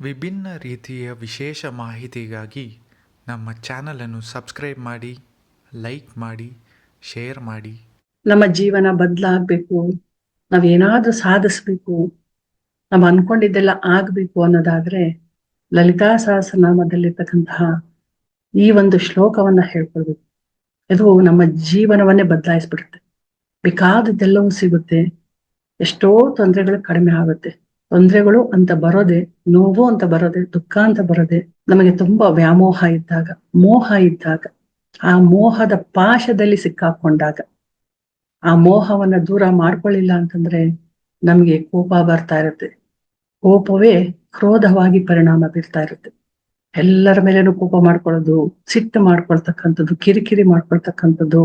ವಿಭಿನ್ನ ರೀತಿಯ ವಿಶೇಷ ಮಾಹಿತಿಗಾಗಿ ನಮ್ಮ ಚಾನಲನ್ನು ಸಬ್ಸ್ಕ್ರೈಬ್ ಮಾಡಿ, ಲೈಕ್ ಮಾಡಿ, ಶೇರ್ ಮಾಡಿ. ನಮ್ಮ ಜೀವನ ಬದಲಾಗಬೇಕು, ನಾವೇನಾದ್ರೂ ಸಾಧಿಸ್ಬೇಕು ನಾವು ಅನ್ಕೊಂಡಿದ್ದೆಲ್ಲ ಆಗ್ಬೇಕು ಅನ್ನೋದಾದ್ರೆ ಲಲಿತಾ ಸಹಸ್ರನಾಮದಲ್ಲಿರ್ತಕ್ಕಂತಹ ಈ ಒಂದು ಶ್ಲೋಕವನ್ನ ಹೇಳ್ಕೊಳ್ಬೇಕು ಇದು ನಮ್ಮ ಜೀವನವನ್ನೇ ಬದಲಾಯಿಸ್ಬಿಡುತ್ತೆ. ಬೇಕಾದದ್ದೆಲ್ಲವೂ ಸಿಗುತ್ತೆ. ಎಷ್ಟೋ ತೊಂದರೆಗಳು ಕಡಿಮೆ ಆಗುತ್ತೆ. ತೊಂದರೆಗಳು ಅಂತ ಬರೋದೆ, ನೋವು ಅಂತ ಬರೋದೆ, ದುಃಖ ಅಂತ ಬರೋದೆ ನಮಗೆ ತುಂಬಾ ವ್ಯಾಮೋಹ ಇದ್ದಾಗ, ಮೋಹ ಇದ್ದಾಗ, ಆ ಮೋಹದ ಪಾಶದಲ್ಲಿ ಸಿಕ್ಕಾಕೊಂಡಾಗ, ಆ ಮೋಹವನ್ನ ದೂರ ಮಾಡ್ಕೊಳ್ಳಿಲ್ಲ ಅಂತಂದ್ರೆ ನಮ್ಗೆ ಕೋಪ ಬರ್ತಾ ಇರುತ್ತೆ. ಕೋಪವೇ ಕ್ರೋಧವಾಗಿ ಪರಿಣಾಮ ಬೀರ್ತಾ ಇರುತ್ತೆ. ಎಲ್ಲರ ಮೇಲೇನು ಕೋಪ ಮಾಡ್ಕೊಳ್ಳೋದು, ಸಿಟ್ಟು ಮಾಡ್ಕೊಳ್ತಕ್ಕಂಥದ್ದು, ಕಿರಿಕಿರಿ ಮಾಡ್ಕೊಳ್ತಕ್ಕಂಥದ್ದು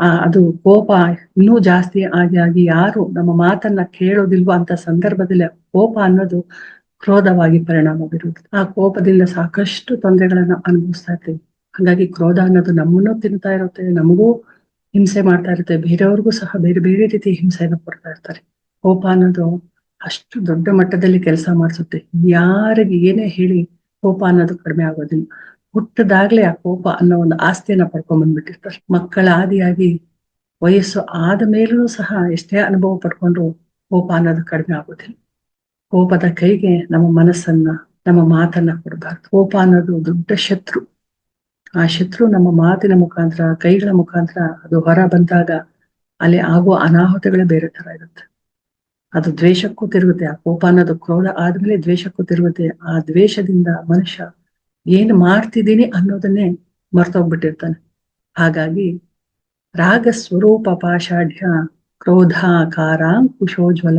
ಅದು ಕೋಪ ಇನ್ನೂ ಜಾಸ್ತಿ ಆಗಿ ಆಗಿ ಯಾರು ನಮ್ಮ ಮಾತನ್ನ ಕೇಳೋದಿಲ್ವೋ ಅಂತ ಸಂದರ್ಭದಲ್ಲಿ ಕೋಪ ಅನ್ನೋದು ಕ್ರೋಧವಾಗಿ ಪರಿಣಾಮ ಬೀರುವುದು. ಆ ಕೋಪದಿಂದ ಸಾಕಷ್ಟು ತೊಂದರೆಗಳನ್ನ ಅನುಭವಿಸ್ತಾ ಇರ್ತೀವಿ. ಹಾಗಾಗಿ ಕ್ರೋಧ ಅನ್ನೋದು ನಮ್ಮನ್ನು ತಿಂತಾ ಇರುತ್ತೆ, ನಮಗೂ ಹಿಂಸೆ ಮಾಡ್ತಾ ಇರುತ್ತೆ, ಬೇರೆಯವ್ರಿಗೂ ಸಹ ಬೇರೆ ಬೇರೆ ರೀತಿ ಹಿಂಸೆಯನ್ನು ಕೊಡ್ತಾ ಇರ್ತಾರೆ. ಕೋಪ ಅನ್ನೋದು ಅಷ್ಟು ದೊಡ್ಡ ಮಟ್ಟದಲ್ಲಿ ಕೆಲಸ ಮಾಡಿಸುತ್ತೆ. ಯಾರಿಗೆ ಏನೇ ಹೇಳಿ ಕೋಪ ಅನ್ನೋದು ಕಡಿಮೆ ಆಗೋದಿಲ್ಲ. ಹುಟ್ಟದಾಗ್ಲೇ ಆ ಕೋಪ ಅನ್ನೋ ಒಂದು ಆಸ್ತಿಯನ್ನ ಪಡ್ಕೊಂಡ್ ಬಂದ್ಬಿಟ್ಟಿರ್ತಾರೆ ಮಕ್ಕಳ ಆದಿಯಾಗಿ, ವಯಸ್ಸು ಆದ ಮೇಲೂ ಸಹ ಎಷ್ಟೇ ಅನುಭವ ಪಡ್ಕೊಂಡ್ರು ಕೋಪ ಅನ್ನೋದು ಕಡಿಮೆ ಆಗೋದಿಲ್ಲ. ಕೋಪದ ಕೈಗೆ ನಮ್ಮ ಮನಸ್ಸನ್ನ, ನಮ್ಮ ಮಾತನ್ನ ಕೊಡಬಾರ್ದು. ಕೋಪ ಅನ್ನೋದು ದೊಡ್ಡ ಶತ್ರು. ಆ ಶತ್ರು ನಮ್ಮ ಮಾತಿನ ಮುಖಾಂತರ, ಕೈಗಳ ಮುಖಾಂತರ ಅದು ಹೊರ ಬಂದಾಗ ಅಲ್ಲಿ ಆಗುವ ಅನಾಹುತಗಳೇ ಬೇರೆ ತರ ಇರುತ್ತೆ. ಅದು ದ್ವೇಷಕ್ಕೂ ತಿರುಗುತ್ತೆ. ಆ ಕೋಪ ಅನ್ನೋದು ಕ್ರೋಧ ಆದ್ಮೇಲೆ ದ್ವೇಷಕ್ಕೂ ತಿರುಗುತ್ತೆ. ಆ ದ್ವೇಷದಿಂದ ಮನುಷ್ಯ ಏನ್ ಮಾಡ್ತಿದ್ದೀನಿ ಅನ್ನೋದನ್ನೇ ಮರ್ತೋಗ್ಬಿಟ್ಟಿರ್ತಾನೆ. ಹಾಗಾಗಿ ರಾಗ ಸ್ವರೂಪ ಪಾಷಾಢ್ಯ ಕ್ರೋಧಾಕಾರ ಕುಶೋಜ್ವಲ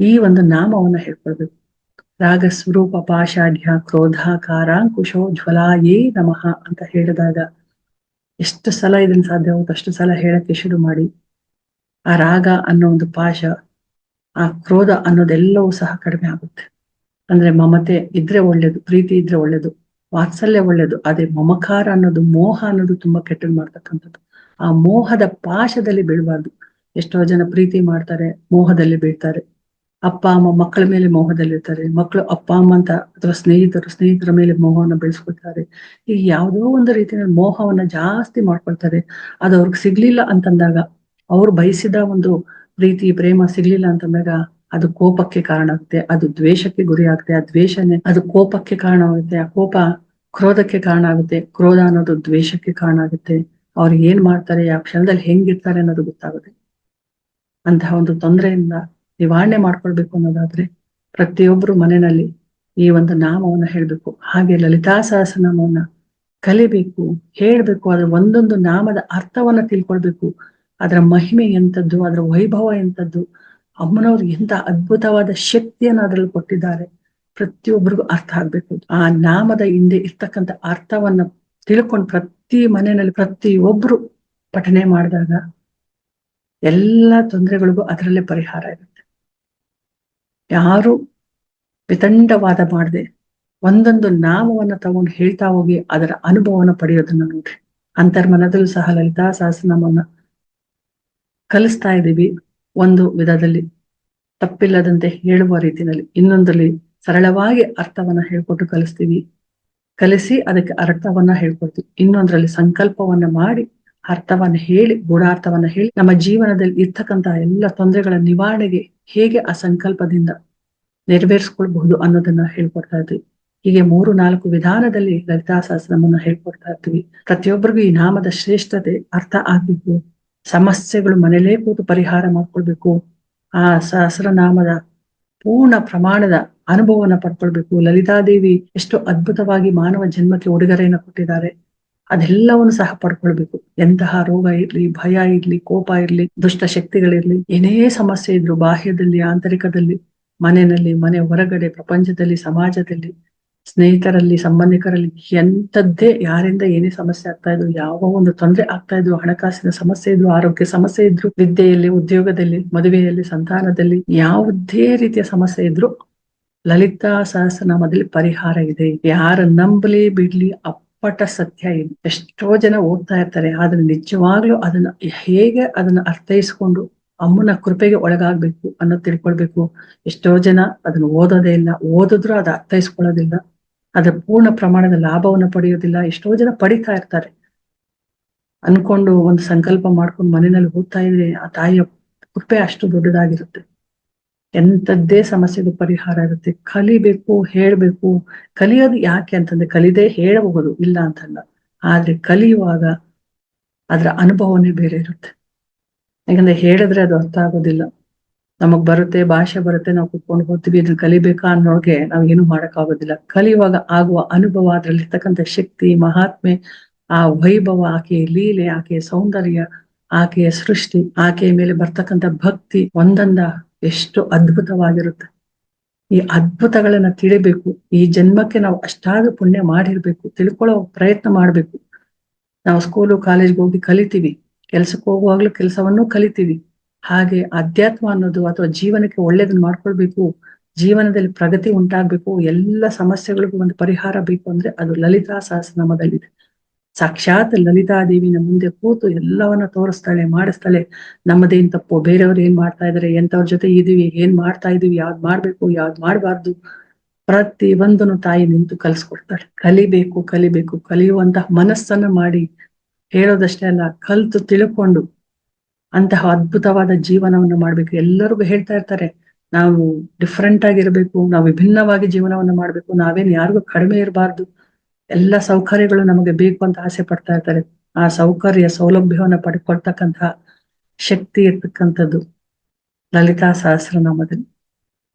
ಈ ಒಂದು ನಾಮವನ್ನ ಹೇಳ್ಕೊಳ್ಬೇಕು ರಾಗ ಸ್ವರೂಪ ಪಾಷಾಢ್ಯ ಕ್ರೋಧಾಕಾರ ಏ ನಮಃ ಅಂತ ಹೇಳಿದಾಗ ಎಷ್ಟು ಸಲ ಇದನ್ನ ಸಾಧ್ಯ ಆಗುತ್ತೆ? ಅಷ್ಟು ಸಲ ಹೇಳಕ್ಕೆ ಶುರು ಮಾಡಿ. ಆ ರಾಗ ಅನ್ನೋ ಒಂದು ಪಾಶ ಆ ಕ್ರೋಧ ಅನ್ನೋದೆಲ್ಲವೂ ಸಹ ಕಡಿಮೆ ಆಗುತ್ತೆ. ಅಂದ್ರೆ ಮಮತೆ ಇದ್ರೆ ಒಳ್ಳೇದು, ಪ್ರೀತಿ ಇದ್ರೆ ಒಳ್ಳೇದು, ವಾತ್ಸಲ್ಯ ಒಳ್ಳೇದು ಅದೇ ಮಮಕಾರ ಅನ್ನೋದು, ಮೋಹ ಅನ್ನೋದು ತುಂಬಾ ಕೆಟ್ಟದ್ ಮಾಡ್ತಕ್ಕಂಥದ್ದು. ಆ ಮೋಹದ ಪಾಶದಲ್ಲಿ ಬೀಳಬಾರ್ದು. ಎಷ್ಟೋ ಜನ ಪ್ರೀತಿ ಮಾಡ್ತಾರೆ, ಮೋಹದಲ್ಲಿ ಬೀಳ್ತಾರೆ. ಅಪ್ಪ, ಅಮ್ಮ, ಮಕ್ಕಳ ಮೇಲೆ ಮೋಹದಲ್ಲಿರ್ತಾರೆ ಮಕ್ಕಳು ಅಪ್ಪ, ಅಮ್ಮ ಅಂತ ಅಥವಾ ಸ್ನೇಹಿತರು, ಸ್ನೇಹಿತರ ಮೇಲೆ ಮೋಹವನ್ನು ಬೆಳೆಸ್ಕೊಳ್ತಾರೆ. ಈ ಯಾವುದೋ ಒಂದು ರೀತಿಯಲ್ಲಿ ಮೋಹವನ್ನ ಜಾಸ್ತಿ ಮಾಡ್ಕೊಳ್ತಾರೆ. ಅದು ಅವ್ರಿಗೆ ಸಿಗ್ಲಿಲ್ಲ ಅಂತಂದಾಗ, ಅವ್ರು ಬಯಸಿದ ಒಂದು ಪ್ರೀತಿ, ಪ್ರೇಮ ಸಿಗ್ಲಿಲ್ಲ ಅಂತಂದಾಗ ಅದು ಕೋಪಕ್ಕೆ ಕಾರಣ ಆಗುತ್ತೆ ಅದು ದ್ವೇಷಕ್ಕೆ ಗುರಿ ಆಗುತ್ತೆ ಆ ದ್ವೇಷನೇ, ಅದು ಕೋಪಕ್ಕೆ ಕಾರಣ ಆಗುತ್ತೆ ಆ ಕೋಪ ಕ್ರೋಧಕ್ಕೆ ಕಾರಣ ಆಗುತ್ತೆ ಕ್ರೋಧ ಅನ್ನೋದು ದ್ವೇಷಕ್ಕೆ ಕಾರಣ ಆಗುತ್ತೆ ಅವ್ರು ಏನ್ ಮಾಡ್ತಾರೆ, ಆ ಕ್ಷಣದಲ್ಲಿ ಹೆಂಗಿರ್ತಾರೆ ಅನ್ನೋದು ಗೊತ್ತಾಗುತ್ತೆ. ಅಂತಹ ಒಂದು ತೊಂದರೆಯಿಂದ ನಿವಾರಣೆ ಮಾಡ್ಕೊಳ್ಬೇಕು ಅನ್ನೋದಾದ್ರೆ ಪ್ರತಿಯೊಬ್ರು ಮನೆಯಲ್ಲಿ ಈ ಒಂದು ನಾಮವನ್ನ ಹೇಳ್ಬೇಕು. ಹಾಗೆ ಲಲಿತಾ ಸಹಸ್ರನಾಮವನ್ನ ಕಲಿಬೇಕು, ಹೇಳ್ಬೇಕು, ಅದ್ರ ಒಂದೊಂದು ನಾಮದ ಅರ್ಥವನ್ನ ತಿಳ್ಕೊಳ್ಬೇಕು. ಅದರ ಮಹಿಮೆ ಎಂಥದ್ದು, ಅದರ ವೈಭವ ಎಂತದ್ದು ಅಮ್ಮನವ್ರು ಎಂತ ಅದ್ಭುತವಾದ ಶಕ್ತಿಯನ್ನು ಅದರಲ್ಲಿ ಕೊಟ್ಟಿದ್ದಾರೆ. ಪ್ರತಿಯೊಬ್ಬರಿಗೂ ಅರ್ಥ ಆಗ್ಬೇಕು. ಆ ನಾಮದ ಹಿಂದೆ ಇರ್ತಕ್ಕಂಥ ಅರ್ಥವನ್ನ ತಿಳ್ಕೊಂಡು ಪ್ರತಿ ಮನೆಯಲ್ಲಿ ಪ್ರತಿಯೊಬ್ರು ಪಠನೆ ಮಾಡಿದಾಗ ಎಲ್ಲ ತೊಂದರೆಗಳಿಗೂ ಅದರಲ್ಲೇ ಪರಿಹಾರ ಇರುತ್ತೆ. ಯಾರು ವಿತಂಡವಾದ ಮಾಡದೆ ಒಂದೊಂದು ನಾಮವನ್ನ ತಗೊಂಡು ಹೇಳ್ತಾ ಹೋಗಿ ಅದರ ಅನುಭವನ ಪಡೆಯೋದನ್ನ ನೋಡ್ರಿ. ಅಂತರ್ಮನದಲ್ಲೂ ಸಹ ಲಲಿತಾ ಸಹಸ್ರನಾಮವನ್ನ ಕಲಿಸ್ತಾ ಇದ್ದೀವಿ. ಒಂದು ವಿಧದಲ್ಲಿ ತಪ್ಪಿಲ್ಲದಂತೆ ಹೇಳುವ ರೀತಿಯಲ್ಲಿ ಇನ್ನೊಂದಲ್ಲಿ ಸರಳವಾಗಿ ಅರ್ಥವನ್ನ ಹೇಳ್ಕೊಟ್ಟು ಕಲಿಸ್ತೀವಿ. ಕಲಿಸಿ ಅದಕ್ಕೆ ಅರ್ಥವನ್ನ ಹೇಳ್ಕೊಡ್ತೀವಿ. ಇನ್ನೊಂದ್ರಲ್ಲಿ ಸಂಕಲ್ಪವನ್ನ ಮಾಡಿ ಅರ್ಥವನ್ನ ಹೇಳಿ, ಗೂಢಾರ್ಥವನ್ನ ಹೇಳಿ, ನಮ್ಮ ಜೀವನದಲ್ಲಿ ಇರ್ತಕ್ಕಂತಹ ಎಲ್ಲ ತೊಂದರೆಗಳ ನಿವಾರಣೆಗೆ ಹೇಗೆ ಆ ಸಂಕಲ್ಪದಿಂದ ನೆರವೇರಿಸ್ಕೊಳ್ಬಹುದು ಅನ್ನೋದನ್ನ ಹೇಳ್ಕೊಡ್ತಾ ಇದ್ವಿ. ಹೀಗೆ ಮೂರು, ನಾಲ್ಕು ವಿಧಾನದಲ್ಲಿ ಲಲಿತಾ ಸಹಸ್ರಮನ್ನ ಹೇಳ್ಕೊಡ್ತಾ ಇರ್ತೀವಿ ಪ್ರತಿಯೊಬ್ಬರಿಗೂ ಈ ನಾಮದ ಶ್ರೇಷ್ಠತೆ ಅರ್ಥ ಆಗ್ಬೇಕು. ಸಮಸ್ಯೆಗಳು ಮನೇಲೇ ಕೂತು ಪರಿಹಾರ ಮಾಡ್ಕೊಳ್ಬೇಕು. ಆ ಸಹಸ್ರನಾಮದ ಪೂರ್ಣ ಪ್ರಮಾಣದ ಅನುಭವನ ಪಡ್ಕೊಳ್ಬೇಕು. ಲಲಿತಾದೇವಿ ಎಷ್ಟು ಅದ್ಭುತವಾಗಿ ಮಾನವ ಜನ್ಮಕ್ಕೆ ಉಡುಗೊರೆಯನ್ನು ಕೊಟ್ಟಿದ್ದಾರೆ. ಅದೆಲ್ಲವನ್ನು ಸಹ ಪಡ್ಕೊಳ್ಬೇಕು. ಎಂತಹ ರೋಗ ಇರ್ಲಿ, ಭಯ ಇರ್ಲಿ, ಕೋಪ ಇರ್ಲಿ, ದುಷ್ಟ ಶಕ್ತಿಗಳಿರ್ಲಿ, ಏನೇ ಸಮಸ್ಯೆ ಇದ್ರು ಬಾಹ್ಯದಲ್ಲಿ, ಆಂತರಿಕದಲ್ಲಿ, ಮನೆಯಲ್ಲಿ, ಮನೆ ಹೊರಗಡೆ, ಪ್ರಪಂಚದಲ್ಲಿ, ಸಮಾಜದಲ್ಲಿ ಸ್ನೇಹಿತರಲ್ಲಿ, ಸಂಬಂಧಿಕರಲ್ಲಿ ಎಂಥದ್ದೇ ಯಾರಿಂದ ಏನೇ ಸಮಸ್ಯೆ ಆಗ್ತಾ ಇದ್ರು, ಯಾವ ಒಂದು ತೊಂದರೆ ಆಗ್ತಾ ಇದ್ರು, ಹಣಕಾಸಿನ ಸಮಸ್ಯೆ ಇದ್ರು, ಆರೋಗ್ಯ ಸಮಸ್ಯೆ ಇದ್ರು, ವಿದ್ಯೆಯಲ್ಲಿ, ಉದ್ಯೋಗದಲ್ಲಿ, ಮದುವೆಯಲ್ಲಿ, ಸಂತಾನದಲ್ಲಿ ಯಾವುದೇ ರೀತಿಯ ಸಮಸ್ಯೆ ಇದ್ರು ಲಲಿತಾ ಸಹಸ್ರನಾಮದಲ್ಲಿ ಪರಿಹಾರ ಇದೆ. ಯಾರ ನಂಬಲಿ ಬಿಡ್ಲಿ ಅಪ್ಪಟ ಸತ್ಯ ಇದೆ. ಎಷ್ಟೋ ಜನ ಓದ್ತಾ ಇರ್ತಾರೆ, ಆದ್ರೆ ನಿಜವಾಗ್ಲೂ ಅದನ್ನ ಹೇಗೆ ಅದನ್ನ ಅರ್ಥೈಸ್ಕೊಂಡು ಅಮ್ಮನ ಕೃಪೆಗೆ ಒಳಗಾಗ್ಬೇಕು ಅನ್ನೋದು ತಿಳ್ಕೊಳ್ಬೇಕು. ಎಷ್ಟೋ ಜನ ಅದನ್ನ ಓದೋದೇ ಇಲ್ಲ. ಓದಿದ್ರು ಅದು ಅರ್ಥೈಸ್ಕೊಳ್ಳೋದಿಲ್ಲ. ಅದರ ಪೂರ್ಣ ಪ್ರಮಾಣದ ಲಾಭವನ್ನು ಪಡೆಯೋದಿಲ್ಲ. ಎಷ್ಟೋ ಜನ ಪಡಿತಾ ಇರ್ತಾರೆ. ಅನ್ಕೊಂಡು ಒಂದು ಸಂಕಲ್ಪ ಮಾಡ್ಕೊಂಡು ಮನೆಯಲ್ಲಿ ಹೋಗ್ತಾ ಇದ್ರೆ ಆ ತಾಯಿಯ ಕೃಪೆ ಅಷ್ಟು ದೊಡ್ಡದಾಗಿರುತ್ತೆ. ಎಂತದ್ದೇ ಸಮಸ್ಯೆಗೆ ಪರಿಹಾರ ಇರುತ್ತೆ. ಕಲಿಬೇಕು, ಹೇಳ್ಬೇಕು. ಕಲಿಯೋದು ಯಾಕೆ ಅಂತಂದ್ರೆ ಕಲಿದೆ ಹೇಳಬಹುದು, ಇಲ್ಲ ಅಂತಲ್ಲ. ಆದ್ರೆ ಕಲಿಯುವಾಗ ಅದರ ಅನುಭವನೇ ಬೇರೆ ಇರುತ್ತೆ. ಯಾಕಂದ್ರೆ ಹೇಳಿದ್ರೆ ಅದು ಅರ್ಥ ಆಗೋದಿಲ್ಲ. ನಮಗ್ ಬರುತ್ತೆ, ಭಾಷೆ ಬರುತ್ತೆ, ನಾವು ಕುತ್ಕೊಂಡು ಹೋಗ್ತೀವಿ ಇದನ್ನ ಕಲಿಬೇಕಾ ಅನ್ನೋಗೆ ನಾವ್ ಏನು ಮಾಡಕ್ ಆಗೋದಿಲ್ಲ. ಕಲಿಯುವಾಗ ಆಗುವ ಅನುಭವ ಅದ್ರಲ್ಲಿರ್ತಕ್ಕಂಥ ಶಕ್ತಿ, ಮಹಾತ್ಮೆ, ಆ ವೈಭವ, ಆಕೆಯ ಲೀಲೆ, ಆಕೆಯ ಸೌಂದರ್ಯ, ಆಕೆಯ ಸೃಷ್ಟಿ, ಆಕೆಯ ಮೇಲೆ ಬರ್ತಕ್ಕಂಥ ಭಕ್ತಿ, ಒಂದೊಂದ ಎಷ್ಟು ಅದ್ಭುತವಾಗಿರುತ್ತೆ. ಈ ಅದ್ಭುತಗಳನ್ನ ತಿಳಿಬೇಕು, ಈ ಜನ್ಮಕ್ಕೆ ನಾವು ಅಷ್ಟಾದ ಪುಣ್ಯ ಮಾಡಿರ್ಬೇಕು, ತಿಳ್ಕೊಳ್ಳೋ ಪ್ರಯತ್ನ ಮಾಡ್ಬೇಕು. ನಾವು ಸ್ಕೂಲು ಕಾಲೇಜ್ಗೆ ಹೋಗಿ ಕಲಿತೀವಿ, ಕೆಲ್ಸಕ್ಕೆ ಹೋಗುವಾಗ್ಲೂ ಕೆಲಸವನ್ನು ಕಲಿತೀವಿ. ಹಾಗೆ ಅಧ್ಯಾತ್ಮ ಅನ್ನೋದು ಅಥವಾ ಜೀವನಕ್ಕೆ ಒಳ್ಳೇದನ್ನ ಮಾಡ್ಕೊಳ್ಬೇಕು, ಜೀವನದಲ್ಲಿ ಪ್ರಗತಿ ಉಂಟಾಗ್ಬೇಕು, ಎಲ್ಲ ಸಮಸ್ಯೆಗಳಿಗೂ ಒಂದು ಪರಿಹಾರ ಬೇಕು ಅಂದ್ರೆ ಅದು ಲಲಿತಾ ಸಹಸ್ರನಾಮದಲ್ಲಿದೆ. ಸಾಕ್ಷಾತ್ ಲಲಿತಾದೇವಿನ ಮುಂದೆ ಕೂತು ಎಲ್ಲವನ್ನ ತೋರಿಸ್ತಾಳೆ, ಮಾಡಿಸ್ತಾಳೆ. ನಮ್ಮದೇನ್ ತಪ್ಪು ಬೇರೆಯವ್ರು ಏನ್ ಮಾಡ್ತಾ ಇದಾರೆ ಎಂತವ್ರ ಜೊತೆ ಇದೀವಿ, ಏನ್ ಮಾಡ್ತಾ ಇದೀವಿ, ಯಾವ್ದು ಮಾಡ್ಬೇಕು, ಯಾವ್ದ್ ಮಾಡ್ಬಾರ್ದು. ಪ್ರತಿ ಒಂದನ್ನು ತಾಯಿ ನಿಂತು ಕಲ್ಸ್ಕೊಡ್ತಾಳೆ. ಕಲಿಬೇಕು ಕಲಿಬೇಕು, ಕಲಿಯುವಂತಹ ಮನಸ್ಸನ್ನ ಮಾಡಿ ಹೇಳೋದಷ್ಟೇ ಅಲ್ಲ, ಕಲ್ತು ತಿಳ್ಕೊಂಡು ಅಂತಹ ಅದ್ಭುತವಾದ ಜೀವನವನ್ನು ಮಾಡ್ಬೇಕು. ಎಲ್ಲರಿಗೂ ಹೇಳ್ತಾ ಇರ್ತಾರೆ, ನಾವು ಡಿಫ್ರೆಂಟ್ ಆಗಿರ್ಬೇಕು, ನಾವು ವಿಭಿನ್ನವಾಗಿ ಜೀವನವನ್ನ ಮಾಡ್ಬೇಕು, ನಾವೇನ್ ಯಾರಿಗೂ ಕಡಿಮೆ ಇರಬಾರ್ದು. ಎಲ್ಲ ಸೌಕರ್ಯಗಳು ನಮಗೆ ಬೇಕು ಅಂತ ಆಸೆ ಪಡ್ತಾ ಇರ್ತಾರೆ. ಆ ಸೌಕರ್ಯ, ಸೌಲಭ್ಯವನ್ನ ಪಡ್ಕೊಳ್ತಕ್ಕಂತಹ ಶಕ್ತಿ ಇರ್ತಕ್ಕಂಥದ್ದು ಲಲಿತಾ ಸಹಸ್ರನಾಮದಲ್ಲಿ.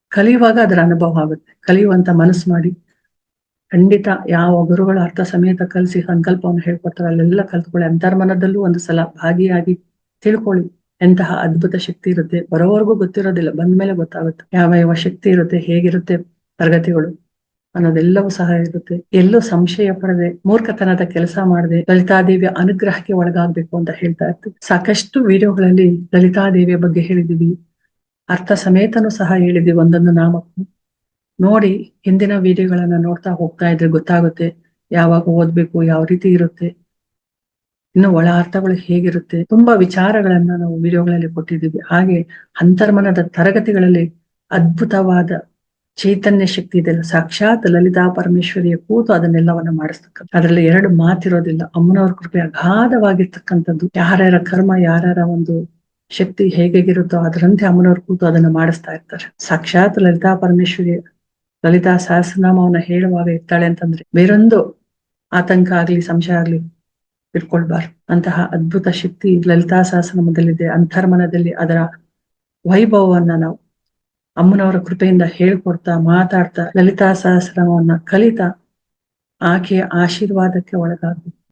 ಕಲಿಯುವಾಗ ಅದರ ಅನುಭವ ಆಗುತ್ತೆ. ಕಲಿಯುವಂತ ಮನಸ್ಸು ಮಾಡಿ ಖಂಡಿತ ಯಾವ ಗುರುಗಳ ಅರ್ಥ ಸಮೇತ ಕಲಿಸಿ ಸಂಕಲ್ಪವನ್ನು ಹೇಳ್ಕೊಡ್ತಾರೆ. ಅಲ್ಲೆಲ್ಲ ಕಲ್ತ್ಕೊಳ್ಳಿ. ಅಂತರ್ಮನದಲ್ಲೂ ಒಂದು ಸಲ ಭಾಗಿಯಾಗಿ ತಿಳ್ಕೊಳ್ಳಿ. ಎಂತಹ ಅದ್ಭುತ ಶಕ್ತಿ ಇರುತ್ತೆ. ಬರೋವರೆಗೂ ಗೊತ್ತಿರೋದಿಲ್ಲ. ಬಂದ್ಮೇಲೆ ಗೊತ್ತಾಗುತ್ತೆ. ಯಾವ ಯಾವ ಶಕ್ತಿ ಇರುತ್ತೆ, ಹೇಗಿರುತ್ತೆ ತರಗತಿಗಳು ಅನ್ನೋದೆಲ್ಲವೂ ಸಹ ಇರುತ್ತೆ. ಎಲ್ಲೂ ಸಂಶಯ ಪಡದೆ, ಮೂರ್ಖತನದ ಕೆಲಸ ಮಾಡದೆ, ಲಲಿತಾದೇವಿಯ ಅನುಗ್ರಹಕ್ಕೆ ಒಳಗಾಗ್ಬೇಕು ಅಂತ ಹೇಳ್ತಾ ಇರ್ತೀವಿ. ಸಾಕಷ್ಟು ವಿಡಿಯೋಗಳಲ್ಲಿ ಲಲಿತಾದೇವಿಯ ಬಗ್ಗೆ ಹೇಳಿದೀವಿ ಅರ್ಥ ಸಮೇತನೂ ಸಹ ಹೇಳಿದೀವಿ ಒಂದೊಂದು ನಾಮಕ್ಕೂ. ನೋಡಿ, ಹಿಂದಿನ ವಿಡಿಯೋಗಳನ್ನ ನೋಡ್ತಾ ಹೋಗ್ತಾ ಇದ್ರೆ ಗೊತ್ತಾಗುತ್ತೆ. ಯಾವಾಗ ಓದ್ಬೇಕು, ಯಾವ ರೀತಿ ಇರುತ್ತೆ. ಇನ್ನು ಒಳ ಅರ್ಥಗಳು ಹೇಗಿರುತ್ತೆ? ತುಂಬಾ ವಿಚಾರಗಳನ್ನ ನಾವು ವಿಡಿಯೋಗಳಲ್ಲಿ ಕೊಟ್ಟಿದ್ದೀವಿ. ಹಾಗೆ ಅಂತರ್ಮನದ ತರಗತಿಗಳಲ್ಲಿ ಅದ್ಭುತವಾದ ಚೈತನ್ಯ ಶಕ್ತಿ ಇದೆ. ಸಾಕ್ಷಾತ್ ಲಲಿತಾ ಪರಮೇಶ್ವರಿಯ ಕೂತು ಅದನ್ನೆಲ್ಲವನ್ನ ಮಾಡಿಸ್ತಕ್ಕಂಥ ಅದರಲ್ಲಿ ಎರಡು ಮಾತಿರೋದಿಲ್ಲ. ಅಮ್ಮನವ್ರ ಕೃಪೆ ಅಗಾಧವಾಗಿರ್ತಕ್ಕಂಥದ್ದು. ಯಾರ್ಯಾರ ಕರ್ಮ, ಯಾರ್ಯಾರ ಒಂದು ಶಕ್ತಿ ಹೇಗಿರುತ್ತೋ ಅದರಂತೆ ಅಮ್ಮನವ್ರ ಕೂತು ಅದನ್ನ ಮಾಡಿಸ್ತಾ ಇರ್ತಾರೆ. ಸಾಕ್ಷಾತ್ ಲಲಿತಾ ಪರಮೇಶ್ವರಿ ಲಲಿತಾ ಸಹಸ್ರನಾಮವನ್ನ ಹೇಳುವಾಗ ಇರ್ತಾಳೆ ಅಂತಂದ್ರೆ, ಬೇರೊಂದು ಆತಂಕ ಆಗ್ಲಿ, ಸಂಶಯ ಆಗ್ಲಿ ಇಟ್ಕೊಳ್ಬಾರ್ದು. ಅಂತಹ ಅದ್ಭುತ ಶಕ್ತಿ ಲಲಿತಾ ಸಹಸ್ರನಾಮದಲ್ಲಿದೆ ಅಂತರ್ಮನದಲ್ಲಿ ಅದರ ವೈಭವವನ್ನ ನಾವು ಅಮ್ಮನವರ ಕೃಪೆಯಿಂದ ಹೇಳ್ಕೊಡ್ತಾ ಮಾತಾಡ್ತಾ ಲಲಿತಾ ಸಹಸ್ರನಾಮವನ್ನ ಕಲಿತಾ ಆಕೆಯ ಆಶೀರ್ವಾದಕ್ಕೆ ಒಳಗಾಗ್ಬೇಕು.